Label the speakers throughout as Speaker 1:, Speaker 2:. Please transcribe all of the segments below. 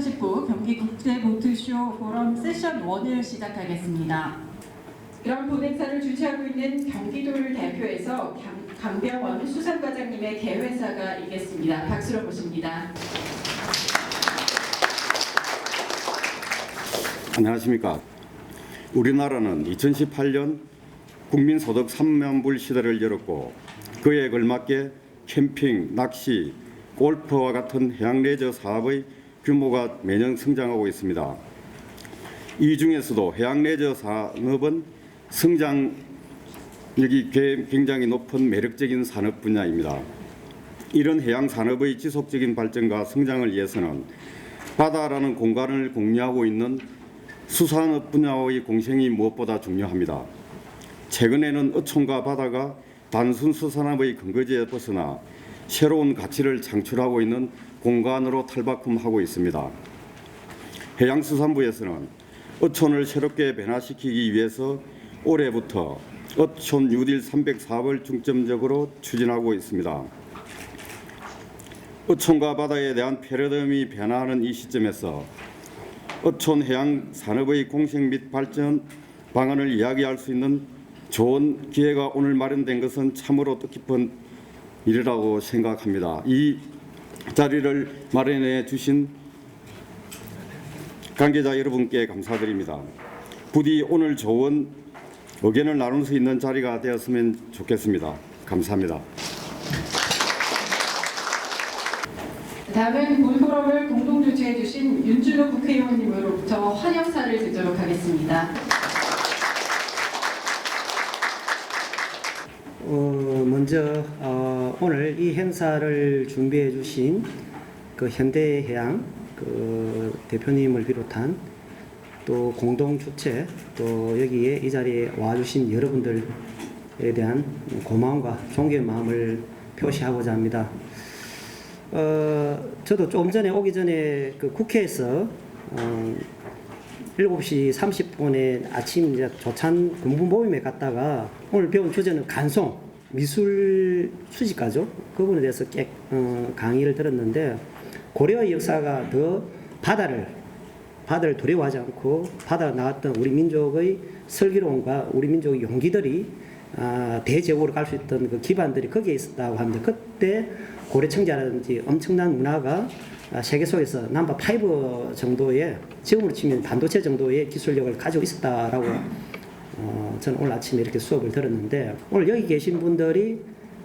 Speaker 1: 2019 경기 국제 보트쇼 포럼 세션 1을 시작하겠습니다. 이런 본행사를 주최하고 있는 경기도를 대표해서 강- 강병원 수산과장님의 개회사가 있겠습니다. 박수로 모십니다.
Speaker 2: 안녕하십니까. 우리나라는 2018년 국민소득 3만불 시대를 열었고 그에 걸맞게 캠핑, 낚시, 골프와 같은 해양 레저 사업의 규모가 매년 성장하고 있습니다. 이 중에서도 해양 레저 산업은 성장력이 개- 굉장히 높은 매력적인 산업 분야입니다. 이런 해양 산업의 지속적인 발전과 성장을 위해서는 바다라는 공간을 공유하고 있는 수산업 분야의 공생이 무엇보다 중요합니다. 최근에는 어촌과 바다가 단순 수산업의 근거지에 벗어나 새로운 가치를 창출하고 있는 공간으로 탈바꿈하고 있습니다. 해양수산부에서는 어촌을 새롭게 변화시키기 위해서 올해부터 어촌 뉴딜 300 사업을 중점적으로 추진하고 있습니다. 어촌과 바다에 대한 패러다임이 변화하는 이 시점에서 어촌 해양 산업의 공생 및 발전 방안을 이야기할 수 있는 좋은 기회가 오늘 마련된 것은 참으로 뜻깊은 일이라고 생각합니다. 이 자리를 마련해 주신 관계자 여러분께 감사드립니다. 부디 오늘 좋은 의견을 나눌 수 있는 자리가 되었으면 좋겠습니다. 감사합니다.
Speaker 1: 다음은 본 포럼을 공동 주최해 주신 윤준호 국회의원님으로부터 환영사를 듣도록 하겠습니다.
Speaker 3: 어, 먼저 어, 오늘 이 행사를 준비해 주신 그 현대해양 그 대표님을 비롯한 또 공동 주최 또 여기에 이 자리에 와주신 여러분들에 대한 고마움과 존경의 마음을 표시하고자 합니다. 어, 저도 조금 전에 오기 전에 그 국회에서 어, 7시 30분에 아침 이제 조찬 군부 모임에 갔다가 오늘 배운 주제는 간송 미술 수집가죠. 그분에 대해서 깨, 어, 강의를 들었는데 고려의 역사가 더 바다를 바다를 두려워하지 않고 바다 나왔던 우리 민족의 슬기로움과 우리 민족의 용기들이 아, 대제국으로 갈 수 있던 그 기반들이 거기에 있었다고 합니다. 그때 고려 청자라든지 엄청난 문화가 아, 세계 속에서 남바 5 정도의 지금으로 치면 반도체 정도의 기술력을 가지고 있었다라고 어, 저는 오늘 아침에 이렇게 수업을 들었는데 오늘 여기 계신 분들이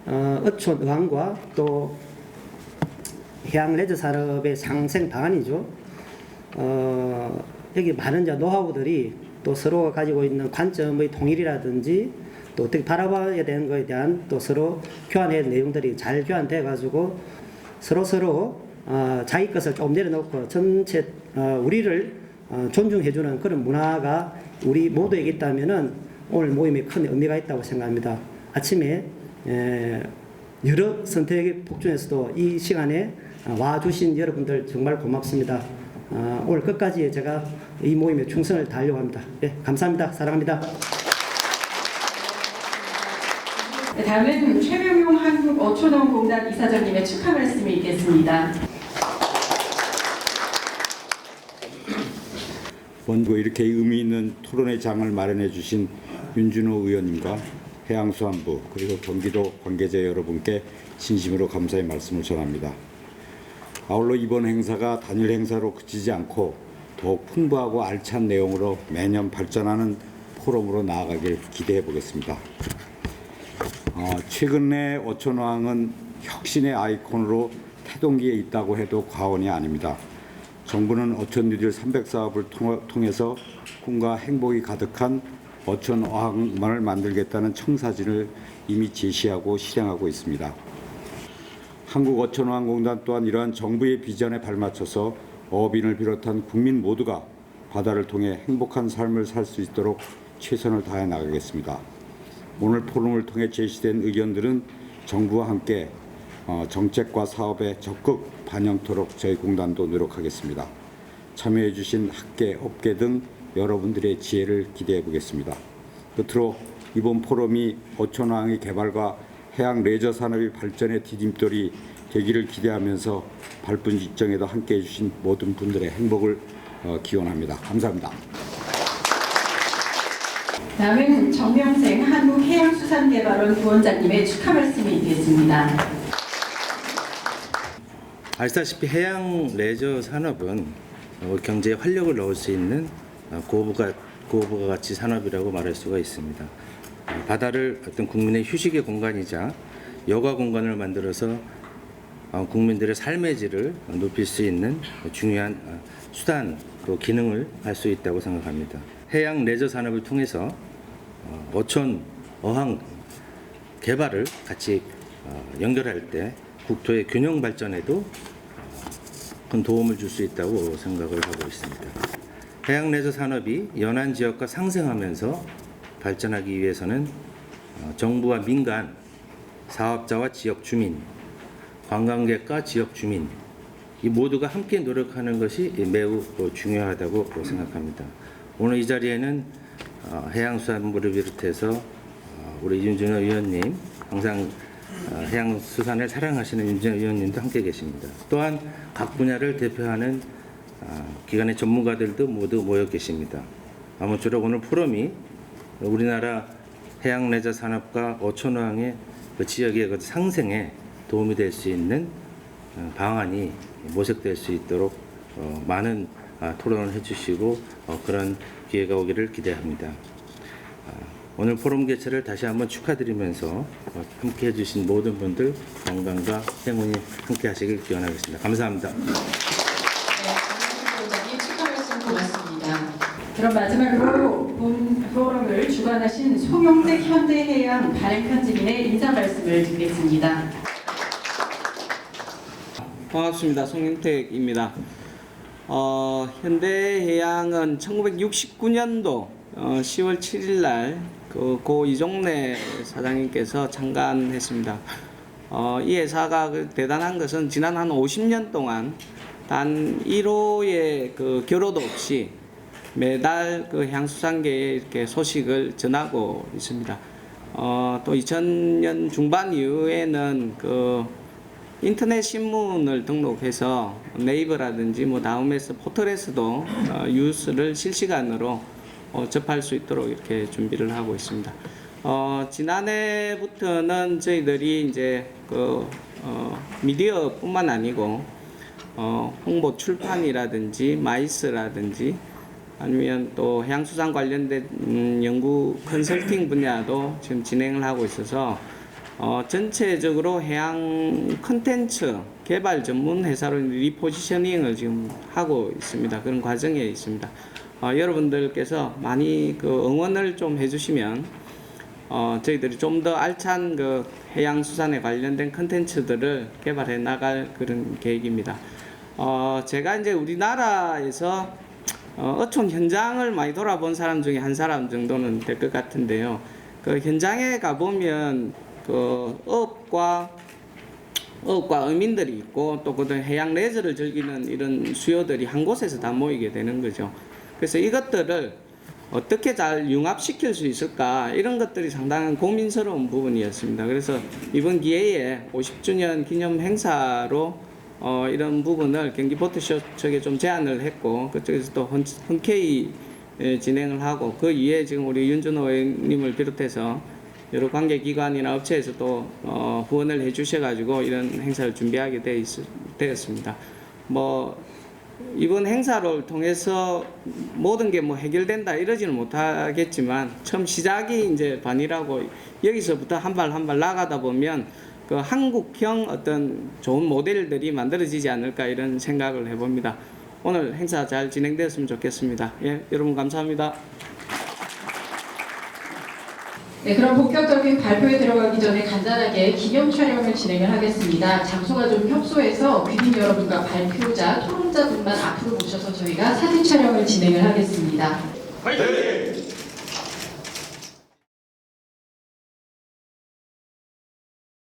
Speaker 3: 어, 어촌 의왕과 또 해양 레저 산업의 상생 방안이죠. 어, 여기 많은 이제 노하우들이 또 서로가 가지고 있는 관점의 통일이라든지 또 어떻게 바라봐야 되는 것에 대한 또 서로 교환의 내용들이 잘 교환돼 가지고 서로 서로 어, 자기 것을 좀 내려놓고 전체 어, 우리를 어, 존중해주는 그런 문화가 우리 모두에게 있다면은 오늘 모임에 큰 의미가 있다고 생각합니다. 아침에 에, 여러 선택의 폭중에서도 이 시간에 어, 와주신 여러분들 정말 고맙습니다. 어, 오늘 끝까지 제가 이 모임에 충성을 다하려고 합니다. 네, 감사합니다. 사랑합니다.
Speaker 1: 네, 다음은 최명용 한국어촌어공단 이사장님의 축하 말씀이 있겠습니다.
Speaker 2: 먼저 이렇게 의미 있는 토론회 장을 마련해 주신 윤준호 의원님과 해양수산부 그리고 경기도 관계자 여러분께 진심으로 감사의 말씀을 전합니다. 아울러 이번 행사가 단일 행사로 그치지 않고 더욱 풍부하고 알찬 내용으로 매년 발전하는 포럼으로 나아가길 기대해 보겠습니다. 어, 최근에 어촌어항은 혁신의 아이콘으로 태동기에 있다고 해도 과언이 아닙니다. 정부는 어촌 뉴딜 300 사업을 통- 통해서 꿈과 행복이 가득한 어촌 어항만을 만들겠다는 청사진을 이미 제시하고 실행하고 있습니다. 한국어촌어항공단 또한 이러한 정부의 비전에 발맞춰서 어업인을 비롯한 국민 모두가 바다를 통해 행복한 삶을 살 수 있도록 최선을 다해 나가겠습니다. 오늘 포럼을 통해 제시된 의견들은 정부와 함께 어, 정책과 사업에 적극 반영토록 저희 공단도 노력하겠습니다. 참여해 주신 학계, 업계 등 여러분들의 지혜를 기대해 보겠습니다. 끝으로 이번 포럼이 어촌항의 개발과 해양 레저 산업의 발전의 디딤돌이 되기를 기대하면서 발쁜 직정에도 함께해 주신 모든 분들의 행복을 어, 기원합니다. 감사합니다.
Speaker 1: 다음은 정명생 한국해양수산개발원 부원장님의 축하 말씀이 있겠습니다.
Speaker 4: 아시다시피 해양 레저 산업은 어, 경제에 활력을 넣을 수 있는 어, 고부가 고부가 가치 산업이라고 말할 수가 있습니다. 어, 바다를 어떤 국민의 휴식의 공간이자 여가 공간을 만들어서 어, 국민들의 삶의 질을 높일 수 있는 중요한 어, 수단 또 기능을 할 수 있다고 생각합니다. 해양 레저 산업을 통해서 어, 어촌 어항 개발을 같이 어, 연결할 때 국토의 균형 발전에도 큰 도움을 줄 수 있다고 생각을 하고 있습니다. 해양 레저 산업이 연안 지역과 상생하면서 발전하기 위해서는 어, 정부와 민간, 사업자와 지역 주민, 관광객과 지역 주민 이 모두가 함께 노력하는 것이 매우 어, 중요하다고 생각합니다. 오늘 이 자리에는 어, 해양수산부를 비롯해서 어, 우리 윤준호 의원님 항상 어, 해양 수산을 사랑하시는 윤준호 의원님도 함께 계십니다. 또한 각 분야를 대표하는 어, 기관의 전문가들도 모두 모여 계십니다. 아무쪼록 오늘 포럼이 우리나라 해양 레저 산업과 어촌어항의 그 지역의 그 상생에 도움이 될 수 있는 어, 방안이 모색될 수 있도록 어, 많은 아, 토론을 해주시고 어, 그런 기회가 오기를 기대합니다. 아, 오늘 포럼 개최를 다시 한번 축하드리면서 어, 함께 해주신 모든 분들 건강과 행운이 함께 하시길 기원하겠습니다. 감사합니다.
Speaker 1: 네, 부원장님 축하 말씀 고맙습니다. 그럼 마지막으로 본 포럼을 주관하신 송영택 현대해양 발행편집인의 인사 말씀을 듣겠습니다.
Speaker 5: 반갑습니다. 송영택입니다. 어, 현대해양은 1969년도 어, 10월 7일 날 그고 이종래 사장님께서 창간했습니다. 어, 이 회사가 그 대단한 것은 지난 한 50년 동안 단 1호의 그 결호도 없이 매달 그 향수산계에 이렇게 소식을 전하고 있습니다. 어, 또 2000년 중반 이후에는 그 인터넷 신문을 등록해서 네이버라든지 뭐 다음에서 포털에서도 어, 뉴스를 실시간으로 어, 접할 수 있도록 이렇게 준비를 하고 있습니다. 어, 지난해부터는 저희들이 이제 그 어, 미디어뿐만 아니고 어, 홍보 출판이라든지 마이스라든지 아니면 또 해양수산 관련된 음, 연구 컨설팅 분야도 지금 진행을 하고 있어서 어, 전체적으로 해양 컨텐츠 개발 전문 회사로 리포지셔닝을 지금 하고 있습니다. 그런 과정에 있습니다. 어, 여러분들께서 많이 그 응원을 좀 해주시면 어, 저희들이 좀 더 알찬 그 해양 수산에 관련된 컨텐츠들을 개발해 나갈 그런 계획입니다. 어, 제가 이제 우리나라에서 어, 어촌 현장을 많이 돌아본 사람 중에 한 사람 정도는 될 것 같은데요. 그 현장에 가보면 그 업과 업과 어민들이 있고 또 그들 해양 레저를 즐기는 이런 수요들이 한 곳에서 다 모이게 되는 거죠. 그래서 이것들을 어떻게 잘 융합시킬 수 있을까 이런 것들이 상당한 고민스러운 부분이었습니다. 그래서 이번 기회에 50주년 기념 행사로 어, 이런 부분을 경기 보트쇼 쪽에 좀 제안을 했고 그쪽에서 또 흔- 흔쾌히 예, 진행을 하고 그 이에 지금 우리 윤준호 의원님을 비롯해서 여러 관계 기관이나 업체에서 또 어, 후원을 해주셔가지고 이런 행사를 준비하게 되, 되었습니다. 뭐 이번 행사를 통해서 모든 게 뭐 해결된다 이러지는 못하겠지만 처음 시작이 이제 반이라고 여기서부터 한 발 한 발 나가다 보면 그 한국형 어떤 좋은 모델들이 만들어지지 않을까 이런 생각을 해봅니다. 오늘 행사 잘 진행되었으면 좋겠습니다. 예, 여러분 감사합니다.
Speaker 1: 네, 그럼 본격적인 발표에 들어가기 전에 간단하게 기념 촬영을 진행을 하겠습니다. 장소가 좀 협소해서 귀빈 여러분과 발표자, 토론자분만 앞으로 모셔서 저희가 사진 촬영을 진행을 하겠습니다.
Speaker 6: 화이팅!